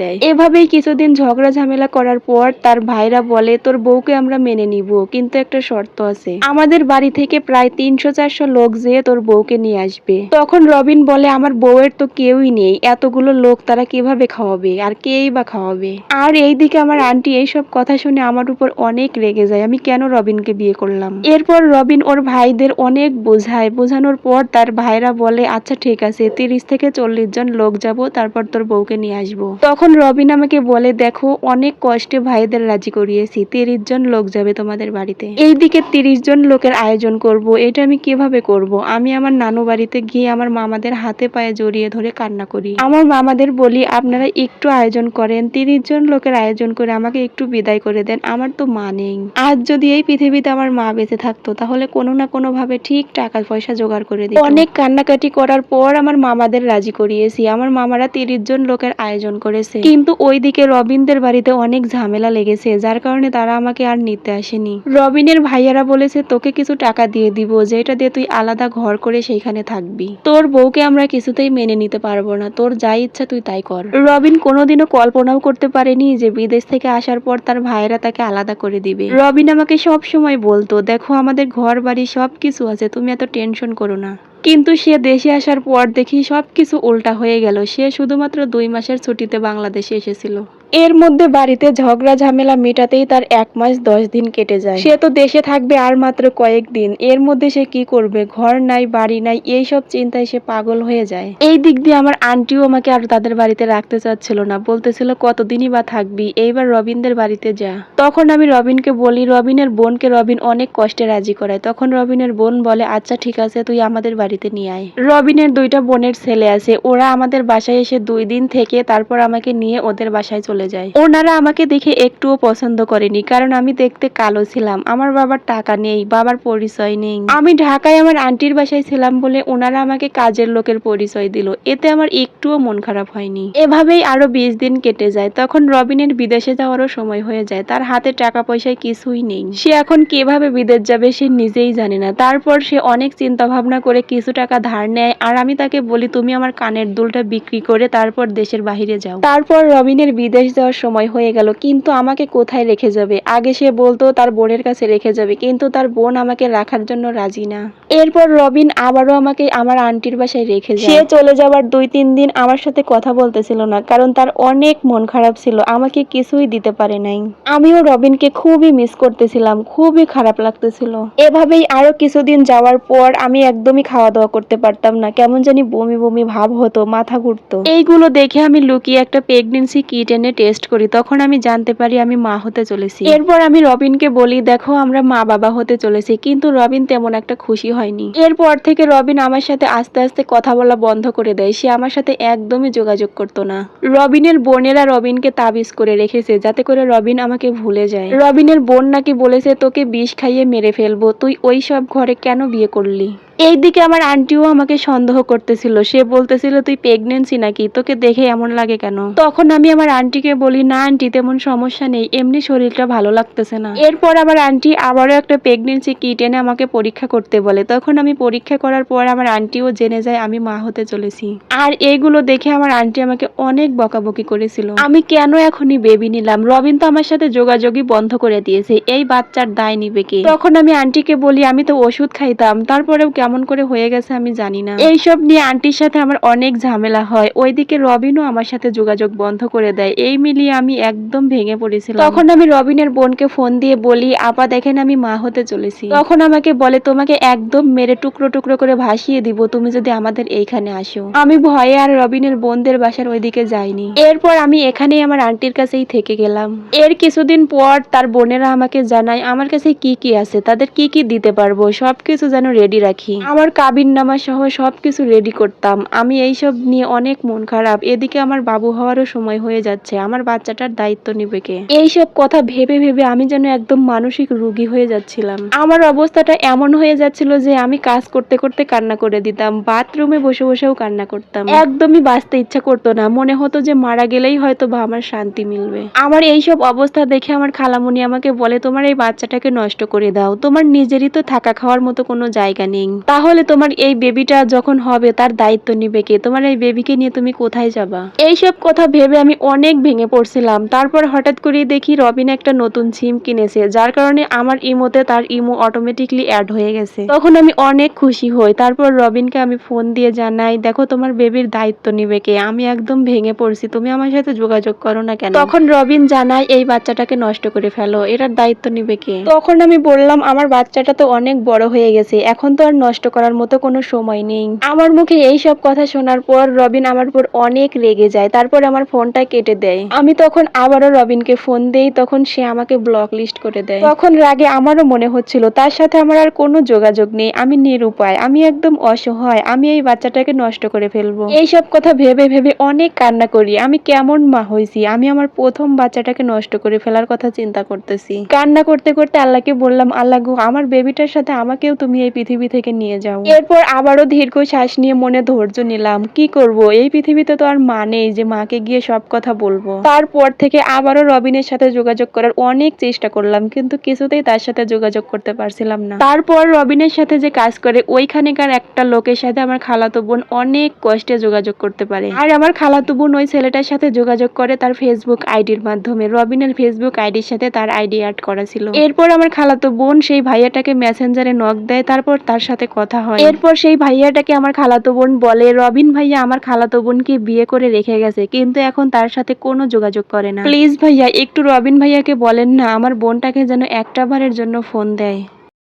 দেয়। এভাবেই কিছুদিন ঝগড়া ঝামেলা করার পর তার ভাইরা বলে, তোর বউকে আমরা মেনে নিব, কিন্তু একটা শর্ত আছে। আমাদের বাড়ি থেকে প্রায় তিনশো চারশো লোক যেয়ে তোর বউকে নিয়ে আসবে। তখন রবিন বলে, আমার বউয়ের তো কেউই নেই, এতগুলো লোক তারা কীভাবে খাওয়াবে, আর কেই বা খাওয়াবে? আর এইদিকে আমার আন্টি এইসব কথা শুনে আমার উপর অনেক রেগে যায়। আমি কেন রবিনকে বিয়ে করলাম? এরপর রবিন ওর ভাইদের অনেক বোঝায়। বোঝানোর পর তার ভাইরা বলে আচ্ছা ঠিক আছে, তিরিশ থেকে চল্লিশ জন লোক যাব, তারপর তোর বউকে নিয়ে আসব। তখন রবিন আমাকে বলে, দেখো, অনেক কষ্টে ভাইদের রাজি করিয়েছি, তিরিশ জন লোক যাবে তোমাদের বাড়িতে। এইদিকে তিরিশ জন লোকের আয়োজন করব, এটা আমি কীভাবে করব? আমি আমার নানু বাড়িতে গিয়ে আমার মামাদের হাতে পায়ে জড়িয়ে ধরে কান্না করি। আমার মামাদের বলি, আপনারা একটু আয়োজন করেন, তিরিশ জন লোকের আয়োজন করে আমাকে একটু বিদায় করে দেন, আমার তো মা নেই। আজ যদি এই পৃথিবীতে আমার মা বেঁচে থাকতো, তাহলে কোনো না কোনো ভাবে ঠিক টাকা পয়সা জোগাড় করে দিত। অনেক কান্নাকাটি করার পর আমার মামাদের রাজি করিয়েছি। আমার মামারা তিরিশ জন লোকের আয়োজন করেছে। কিন্তু ওইদিকে রবিনদের বাড়িতে অনেক ঝামেলা লেগেছে, যার কারণে তারা আমাকে আর নিতে আসেনি। রবিনের ভাইয়ারা বলেছে, তোকে কিছু টাকা দিয়ে দিব, যেটা দিয়ে তুই আলাদা ঘর করে সেইখানে থাকবি। তোর বউকে আমরা কিছুতেই মেনে নিতে পারব না, তোর যা ইচ্ছা তুই তাই কর। রবিন কোনোদিনও কল্পনাও করতে পারেনি যে বিদেশ থেকে আসার পর তার ভাইয়েরা তাকে আলাদা করে দিবে। রবিন আমাকে সব সময় বলতো, দেখো আমাদের ঘর বাড়ি সব কিছু আছে, তুমি এত টেনশন করো না। কিন্তু সে দেশে আসার পর দেখি সব কিছু উল্টা হয়ে গেল। সে শুধুমাত্র দুই মাসের ছুটিতে বাংলাদেশে এসেছিল। এর মধ্যে বাড়িতে ঝগড়া ঝামেলা মেটাতেই তার এক মাস দশ দিন কেটে যায়। সে তো দেশে থাকবে আর মাত্র কয়েকদিন এর মধ্যে সে কি করবে? ঘর নাই, বাড়ি নাই, এই সব চিন্তায় সে পাগল হয়ে যায়। এই দিক দিয়ে আমার আন্টিও আমাকে আর তাদের বাড়িতে রাখতে চাচ্ছিল না। বলতেছিল, কতদিনই বা থাকবি? এইবার রবিনদের বাড়িতে যা। তখন আমি রবিনকে বলি, রবিনের বোনকে রবিন অনেক কষ্টে রাজি করায়। তখন রবিনের বোন বলে আচ্ছা ঠিক আছে, তুই আমাদের বাড়িতে নিয়ে আয়। রবিনের দুইটা বোনের ছেলে আছে। ওরা আমাদের বাসায় এসে দুই দিন থেকে তারপর আমাকে নিয়ে ওদের বাসায় চলে যায়। ওনারা আমাকে দেখে একটুও পছন্দ করেনি, কারণ আমি দেখতে কালো ছিলাম। আমার বাবার টাকা নেই, বাবার পরিচয় নেই। আমি ঢাকায় আমার আন্টির বাসায় ছিলাম বলে ওনারা আমাকে কাজের লোকের পরিচয় দিল। এতে আমার একটুও মন খারাপ হয়নি। এভাবেই আরও বিশ দিন কেটে যায়। তখন রবিনের বিদেশে যাওয়ারও সময় হয়ে যায়। তার হাতে টাকা পয়সায় কিছুই নেই। সে এখন কীভাবে বিদেশ যাবে সে নিজেই জানে না। তারপর সে অনেক চিন্তা ভাবনা করে কিছু টাকা ধার নেয়। আর আমি তাকে বলি, তুমি আমার কানের দুলটা বিক্রি করে তারপর দেশের বাহিরে যাও। তারপর রবিনের বিদেশ যাওয়ার সময় হয়ে গেল। কিন্তু আমাকে কোথায় রেখে যাবে? আগে সে বলতো তার বোনের কাছে রেখে যাবে, কিন্তু তার বোন আমাকে রাখার জন্য রাজি না। এরপর রবিন আবারও আমাকে আমার আন্টির বাসায় রেখে যায়। সে চলে যাওয়ার দুই তিন দিন আমার সাথে কথা বলতেছিল না, কারণ তার অনেক মন খারাপ ছিল, আমাকে কিছুই দিতে পারে নাই। আমিও রবিনকে খুবই মিস করতেছিলাম, খুবই খারাপ লাগতেছিল। এভাবেই আরও কিছুদিন যাওয়ার পর আমি একদমই খাওয়া দাওয়া করতে পারতাম না, কেমন জানি বমি বমি ভাব হতো, মাথা ঘুরতো। এইগুলো দেখে আমি লুকিয়ে একটা প্রেগনেন্সি কিট এনে টেস্ট করি, তখন আমি জানতে পারি আমি মা হতে চলেছি। এরপর আমি রবিনকে বলি, দেখো, আমরা মা বাবা হতে চলেছি, কিন্তু রবিন তেমন একটা খুশি হয়নি। এরপর থেকে রবিন আমার সাথে আস্তে আস্তে কথা বলা বন্ধ করে দেয়। সে আমার সাথে একদমই যোগাযোগ করতো না। রবিনের বোনেরা রবিনকে তাবিজ করে রেখেছে, যাতে করে রবিন আমাকে ভুলে যায়। রবিনের বোন নাকি বলেছে, তোকে বিষ খাইয়ে মেরে ফেলব, তুই ওই সব ঘরে কেন বিয়ে করলি? এইদিকে আমার আন্টিও আমাকে সন্দেহ করতেছিল। সে বলতেছিল, তুই প্রেগনেন্সি নাকি? তোকে দেখে এমন লাগে কেন? তখন আমি আমার আন্টিকে বলি, না আন্টি, তেমন সমস্যা নেই। এমনি শরীরটা ভালো লাগতেছে না। এরপর আমার আন্টি আবারও একটা প্রেগনেন্সি কিট এনে আমাকে পরীক্ষা করতে বলে। তখন আমি পরীক্ষা করার পর আমার আন্টিও জেনে যায় আমি মা হতে চলেছি। আর এইগুলো দেখে আমার আন্টি আমাকে অনেক বকাবকি করেছিল। আমি কেন এখনই বেবি নিলাম? রবিন তো আমার সাথে যোগাযোগই বন্ধ করে দিয়েছে। এই বাচ্চার দায় নিবে কে? তখন আমি আন্টিকে বলি, আমি তো ওষুধ খাইতাম। তারপরেও কেমন করে হয়ে গেছে আমি জানি না। এইসব নিয়ে আন্টির সাথে আমার অনেক ঝামেলা হয়। ওইদিকে রবিনও আমার সাথে যোগাযোগ বন্ধ করে দেয়। এই মিলিয়ে আমি একদম ভেঙে পড়েছিলাম। তখন আমি রবিনের বোনকে ফোন দিয়ে বলি আপা দেখেন আমি মা হতে চলেছি। তখন আমাকে বলে তোমাকে একদম মেরে টুকরো টুকরো করে ভাসিয়ে দিব। তুমি যদি আমাদের এইখানে আসো। আমি ভয়ে আর রবিনের বোনদের বাসার ওইদিকে যাইনি। এরপর আমি এখানেই আমার আন্টির কাছেই থেকে গেলাম। এর কিছুদিন পর তার বোনেরা আমাকে জানায় আমার কাছে কি কি আছে? তাদের কি কি দিতে পারব? সবকিছু যেন রেডি রাখি। আমার কাবিন নামা সহ সবকিছু রেডি করতাম। আমি এইসব নিয়ে অনেক মন খারাপ। এদিকে আমার বাবু হওয়ারও সময় হয়ে যাচ্ছে। আমার বাচ্চাটার দায়িত্ব নিবে কে? এইসব কথা ভেবে ভেবে আমি যেন একদম মানসিক রোগী হয়ে যাচ্ছিলাম। আমার অবস্থাটা এমন হয়ে যাচ্ছিল যে আমি কাজ করতে করতে কান্না করে দিতাম। বাথরুমে বসে বসেও কান্না করতাম। একদমই বাঁচতে ইচ্ছা করতো না। মনে হতো যে মারা গেলেই হয়তো বা আমার শান্তি মিলবে। আমার এইসব অবস্থা দেখে আমার খালামুনি আমাকে বলে, তোমার এই বাচ্চাটাকে নষ্ট করে দাও। তোমার নিজেরই তো থাকা খাওয়ার মতো কোনো জায়গা নেই। তাহলে তোমার এই বেবিটা যখন হবে, তার দায়িত্ব নিবে কে? তোমার এই বেবিকে নিয়ে তুমি কোথায় যাবা? এইসব কথা ভেবে আমি অনেক ভেঙে পড়ছিলাম। তারপর হঠাৎ করে দেখি রবিন একটা নতুন সিম কিনেছে, যার কারণে আমার ইমোতে তার ইমো অটোমেটিকলি অ্যাড হয়ে গেছে। তখন আমি অনেক খুশি হই। তারপর রবিনকে আমি ফোন দিয়ে জানাই, দেখো, তোমার বেবির দায়িত্ব নিবে কে? আমি একদম ভেঙে পড়ছি। তুমি আমার সাথে যোগাযোগ করো না কেন? তখন রবিন জানায়, এই বাচ্চাটাকে নষ্ট করে ফেলো। এটার দায়িত্ব নিবে কে? তখন আমি বললাম, আমার বাচ্চাটা তো অনেক বড় হয়ে গেছে। এখন তো আর নষ্ট করার মতো কোনো সময় নেই। আমার মুখে এই সব কথা শোনার পর রবিন আমার উপর অনেক রেগে যায়, তারপর আমার ফোনটা কেটে দেয়। আমি তখন আবারও রবিনকে ফোন দেই, তখন সে আমাকে ব্লক লিস্ট করে দেয়। তখন রাগে আমারও মনে হচ্ছিল, তার সাথে আমার আর কোনো যোগাযোগ নেই, আমি নিরুপায়, আমি একদম অসহায়, আমি এই বাচ্চাটাকে নষ্ট করে ফেলব। এইসব কথা ভেবে ভেবে অনেক কান্না করি, আমি কেমন মা হয়েছি, আমি আমার প্রথম বাচ্চাটাকে নষ্ট করে ফেলার কথা চিন্তা করতেছি। কান্না করতে করতে আল্লাহকে বললাম, আল্লাহ গো, আমার বেবিটার সাথে আমাকেও তুমি এই পৃথিবী থেকে নিয়ে যাও এরপর আবারও দীর্ঘ শ্বাস নিয়ে মনে ধৈর্য নিলাম, কি করব? এই পৃথিবীতে তো আর মা নেই যে মাকে গিয়ে সব কথা বলব। তারপর থেকে আবারও রবিনের সাথে যোগাযোগ করার অনেক চেষ্টা করলাম, কিন্তু কিছুতেই তার সাথে যোগাযোগ করতে পারছিলাম না। তারপর রবিনের সাথে যে কাজ করে, ওইখানেকার একটা লোকের সাথে আমার খালাতো বোন অনেক কষ্টে যোগাযোগ করতে পারে। আর আমার খালাতো বোন ওই ছেলেটার সাথে যোগাযোগ করে তার ফেসবুক আইডির মাধ্যমে। রবিনের ফেসবুক আইডির সাথে তার আইডি অ্যাড করা ছিল। এরপর আমার খালাতো বোন সেই ভাইয়াটাকে মেসেঞ্জারে নক দেয়, তারপর তার সাথে কথা হয়। এরপর সেই ভাইয়াটাকে আমার খালাতো বোন বলে রবিন ভাইয়া আমার খালাতো বোনকে বিয়ে করে রেখে গেছে কিন্তু এখন তার সাথে কোনো যোগাযোগ করে না। প্লিজ ভাইয়া একটু রবিন ভাইয়াকে বলেন না আমার বোনটাকে যেন একটা বারের জন্য ফোন দেয়।